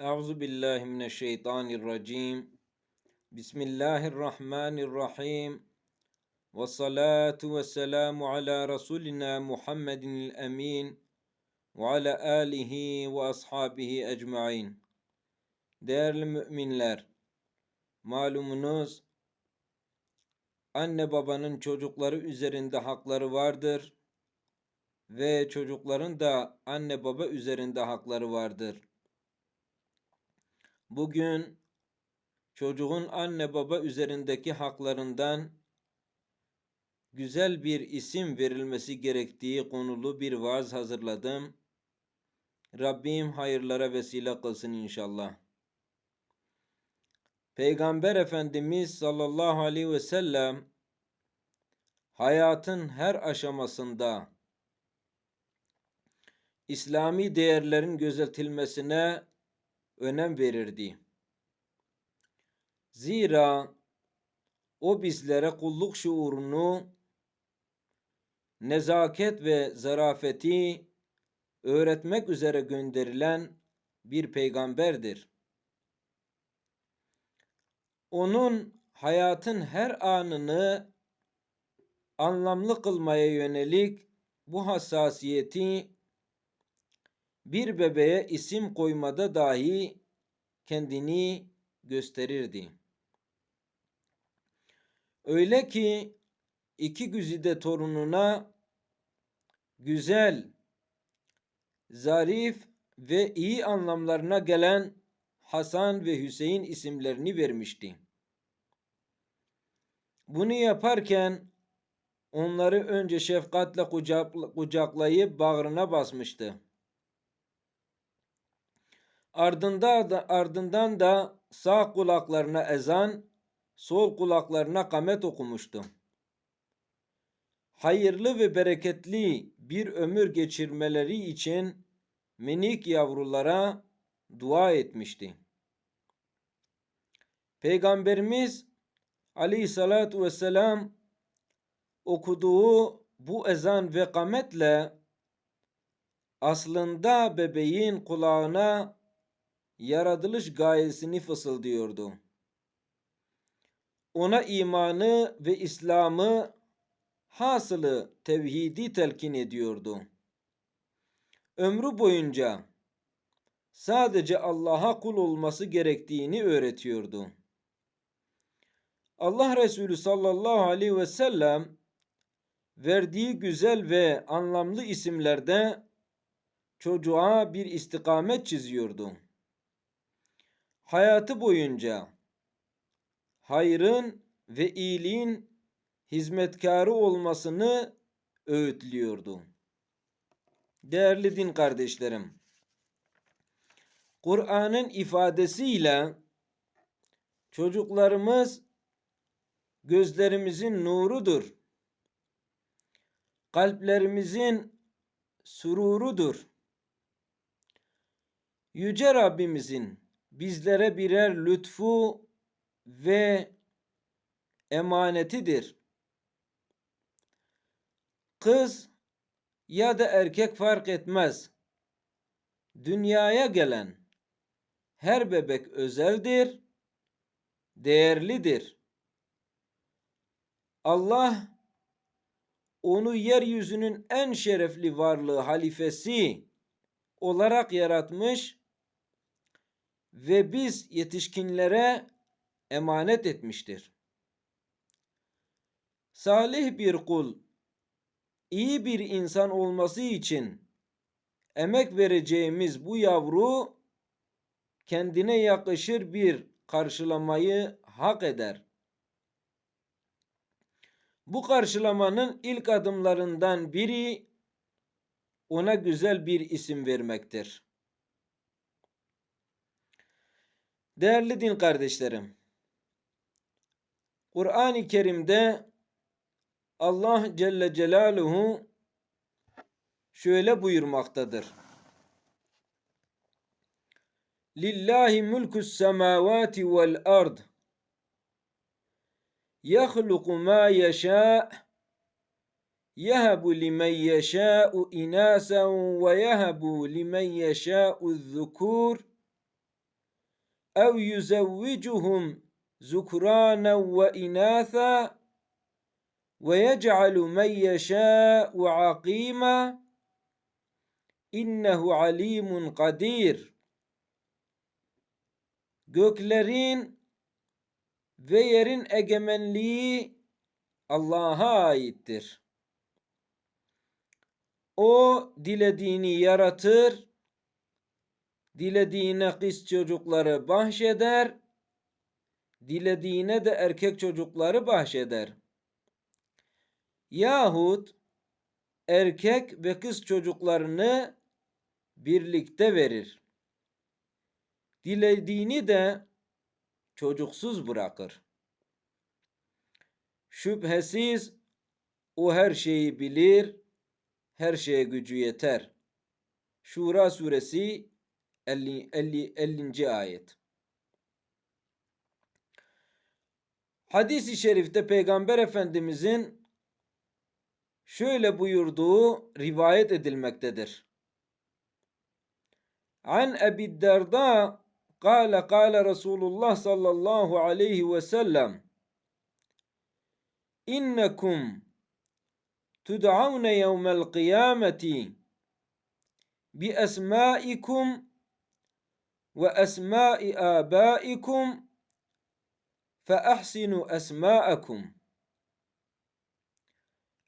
Euzu billahi mineşşeytanirracim. Bismillahirrahmanirrahim. Ve salatu ve selamu ala Resulina Muhammedin emin ve ala alihi ve ashabihi ecmain. Değerli müminler, malumunuz anne babanın çocukları üzerinde hakları vardır ve çocukların da anne baba üzerinde hakları vardır. Bugün çocuğun anne baba üzerindeki haklarından güzel bir isim verilmesi gerektiği konulu bir vaaz hazırladım. Rabbim hayırlara vesile kılsın inşallah. Peygamber Efendimiz sallallahu aleyhi ve sellem hayatın her aşamasında İslami değerlerin gözetilmesine önem verirdi. Zira o bizlere kulluk şuurunu, nezaket ve zarafeti öğretmek üzere gönderilen bir peygamberdir. Onun hayatın her anını anlamlı kılmaya yönelik bu hassasiyeti bir bebeğe isim koymada dahi kendini gösterirdi. Öyle ki iki güzide torununa güzel, zarif ve iyi anlamlarına gelen Hasan ve Hüseyin isimlerini vermişti. Bunu yaparken onları önce şefkatle kucaklayıp bağrına basmıştı. Ardında da, ardından da sağ kulaklarına ezan, sol kulaklarına kamet okumuştu. Hayırlı ve bereketli bir ömür geçirmeleri için minik yavrulara dua etmişti. Peygamberimiz aleyhissalatu vesselam okuduğu bu ezan ve kametle aslında bebeğin kulağına yaratılış gayesini fısıldıyordu. Ona imanı ve İslam'ı hasılı tevhidi telkin ediyordu. Ömrü boyunca sadece Allah'a kul olması gerektiğini öğretiyordu. Allah Resulü sallallahu aleyhi ve sellem verdiği güzel ve anlamlı isimlerde çocuğa bir istikamet çiziyordu hayatı boyunca hayrın ve iyiliğin hizmetkarı olmasını öğütlüyordu. Değerli din kardeşlerim, Kur'an'ın ifadesiyle çocuklarımız gözlerimizin nurudur. Kalplerimizin sururudur. Yüce Rabbimizin bizlere birer lütfu ve emanetidir. Kız ya da erkek fark etmez. Dünyaya gelen her bebek özeldir, değerlidir. Allah onu yeryüzünün en şerefli varlığı halifesi olarak yaratmış ve biz yetişkinlere emanet etmiştir. Salih bir kul, iyi bir insan olması için emek vereceğimiz bu yavru kendine yakışır bir karşılamayı hak eder. Bu karşılamanın ilk adımlarından biri ona güzel bir isim vermektir. Değerli din kardeşlerim, Kur'an-ı Kerim'de Allah Celle Celaluhu şöyle buyurmaktadır. Lillahi mulkus semavati vel ard. Yahluku ma yasha. Yehabu limen yeşâ'u inâsen ve yehabu limen yeşâ'u zukur ev yuzevvicuhum zukranen ve inatha ve yec'alu men yeşâ'u akîmâ innehu alimun kadir. Göklerin ve yerin egemenliği Allah'a aittir. O dilediğini yaratır, dilediğine kız çocukları bahşeder, dilediğine de erkek çocukları bahşeder. Yahut erkek ve kız çocuklarını birlikte verir. Dilediğini de çocuksuz bırakır. Şüphesiz o her şeyi bilir, her şeye gücü yeter. Şura suresi 50, 50, 50. ayet. Hadis-i şerifte Peygamber Efendimizin şöyle buyurduğu rivayet edilmektedir. An Ebi Derda kâle kâle Resulullah sallallahu aleyhi ve sellem İnnekum tud'avne yevmel kıyameti bi esmaikum ve esmai abaikum fe ahsinu esmaakum.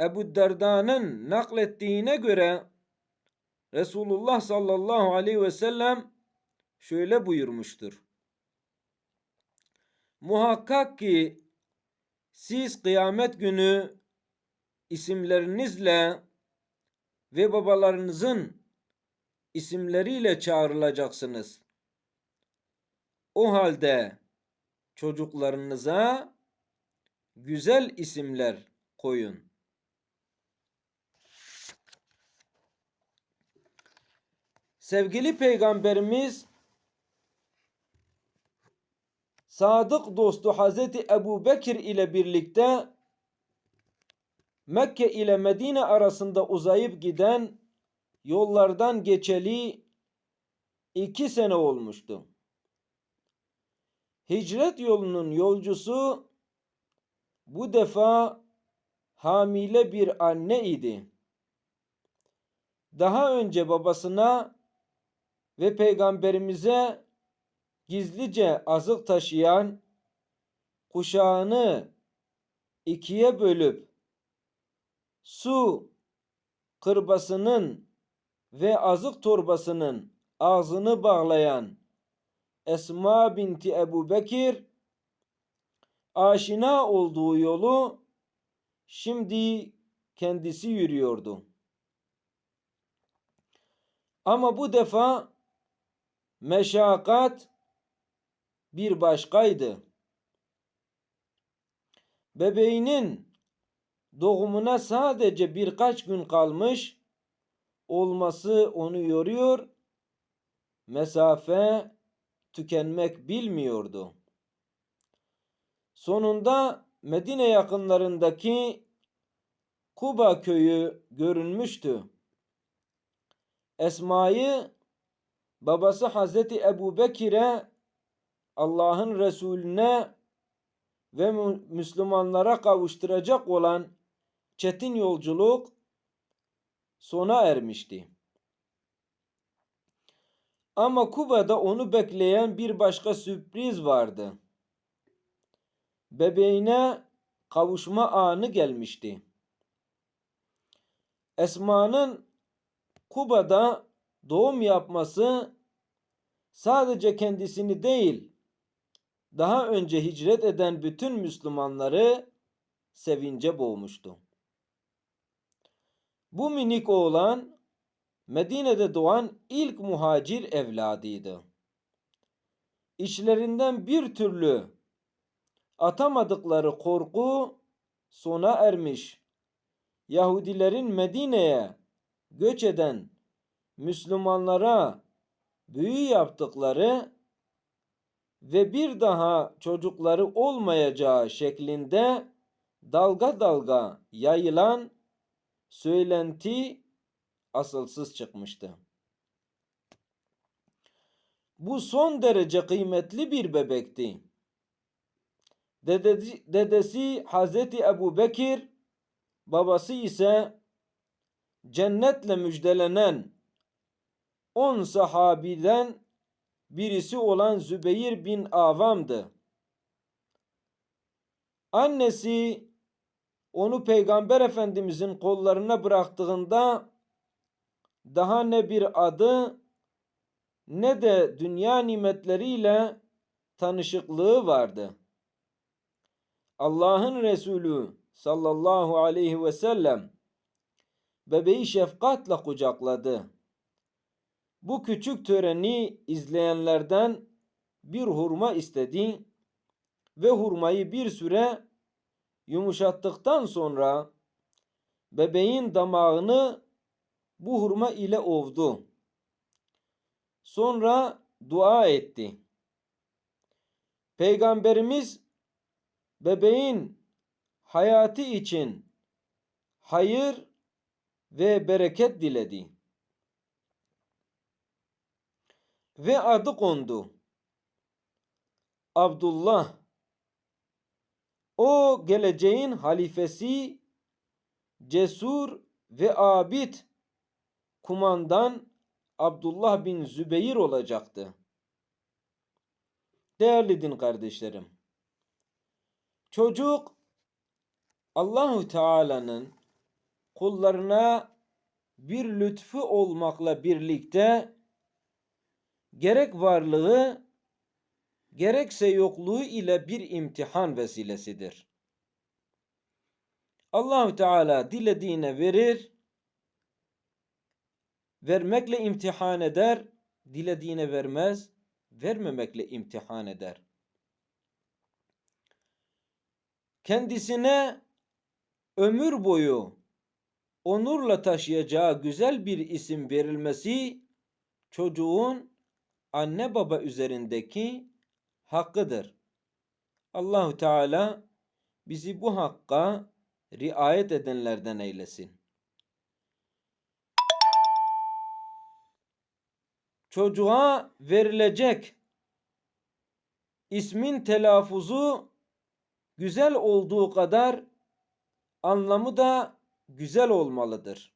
Ebu Derda'nın naklettiğine göre Resulullah sallallahu aleyhi ve sellem şöyle buyurmuştur. Muhakkak ki siz kıyamet günü isimlerinizle ve babalarınızın isimleriyle çağrılacaksınız. O halde çocuklarınıza güzel isimler koyun. Sevgili Peygamberimiz sadık dostu Hazreti Ebu Bekir ile birlikte Mekke ile Medine arasında uzayıp giden yollardan geçeli iki sene olmuştu. Hicret yolunun yolcusu bu defa hamile bir anne idi. Daha önce babasına ve peygamberimize gizlice azık taşıyan kuşağını ikiye bölüp su kırbasının ve azık torbasının ağzını bağlayan Esma binti Ebu Bekir aşina olduğu yolu şimdi kendisi yürüyordu. Ama bu defa meşakat bir başkaydı. Bebeğinin doğumuna sadece birkaç gün kalmış olması onu yoruyor. Mesafe tükenmek bilmiyordu. Sonunda Medine yakınlarındaki Kuba köyü görünmüştü. Esma'yı babası Hazreti Ebu Bekir'e Allah'ın Resulüne ve Müslümanlara kavuşturacak olan çetin yolculuk sona ermişti. Ama Kuba'da onu bekleyen bir başka sürpriz vardı. Bebeğine kavuşma anı gelmişti. Esma'nın Kuba'da doğum yapması sadece kendisini değil, daha önce hicret eden bütün Müslümanları sevince boğmuştu. Bu minik oğlan Medine'de doğan ilk muhacir evladıydı. İçlerinden bir türlü atamadıkları korku sona ermiş. Yahudilerin Medine'ye göç eden Müslümanlara büyü yaptıkları ve bir daha çocukları olmayacağı şeklinde dalga dalga yayılan söylenti asılsız çıkmıştı. Bu son derece kıymetli bir bebekti. Dedesi, dedesi Hazreti Ebu Bekir, babası ise cennetle müjdelenen on sahabiden birisi olan Zübeyir bin Avam'dı. Annesi onu Peygamber Efendimizin kollarına bıraktığında daha ne bir adı ne de dünya nimetleriyle tanışıklığı vardı. Allah'ın Resulü sallallahu aleyhi ve sellem bebeği şefkatle kucakladı. Bu küçük töreni izleyenlerden bir hurma istedi ve hurmayı bir süre yumuşattıktan sonra bebeğin damağını bu hurma ile ovdu. Sonra dua etti. Peygamberimiz bebeğin hayatı için hayır ve bereket diledi. Ve adı kondu. Abdullah. O geleceğin halifesi, cesur ve abid kumandan Abdullah bin Zübeyir olacaktı. Değerli din kardeşlerim. Çocuk Allahu Teala'nın kullarına bir lütfu olmakla birlikte gerek varlığı gerekse yokluğu ile bir imtihan vesilesidir. Allahu Teala dilediğine verir, vermekle imtihan eder, dilediğine vermez, vermemekle imtihan eder. Kendisine ömür boyu onurla taşıyacağı güzel bir isim verilmesi çocuğun anne baba üzerindeki hakkıdır. Allahu Teala bizi bu hakka riayet edenlerden eylesin. Çocuğa verilecek ismin telaffuzu güzel olduğu kadar anlamı da güzel olmalıdır.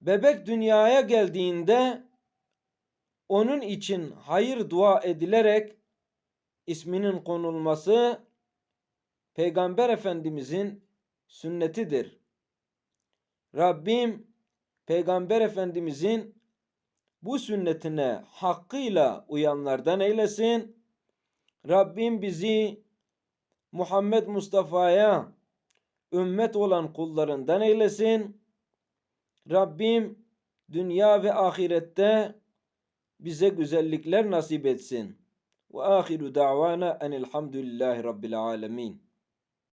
Bebek dünyaya geldiğinde onun için hayır dua edilerek isminin konulması Peygamber Efendimizin sünnetidir. Rabbim Peygamber Efendimizin bu sünnetine hakkıyla uyanlardan eylesin. Rabbim bizi Muhammed Mustafa'ya ümmet olan kullarından eylesin. Rabbim dünya ve ahirette bize güzellikler nasip etsin. Ve ahiru da'vana enelhamdülillahi rabbil alemin.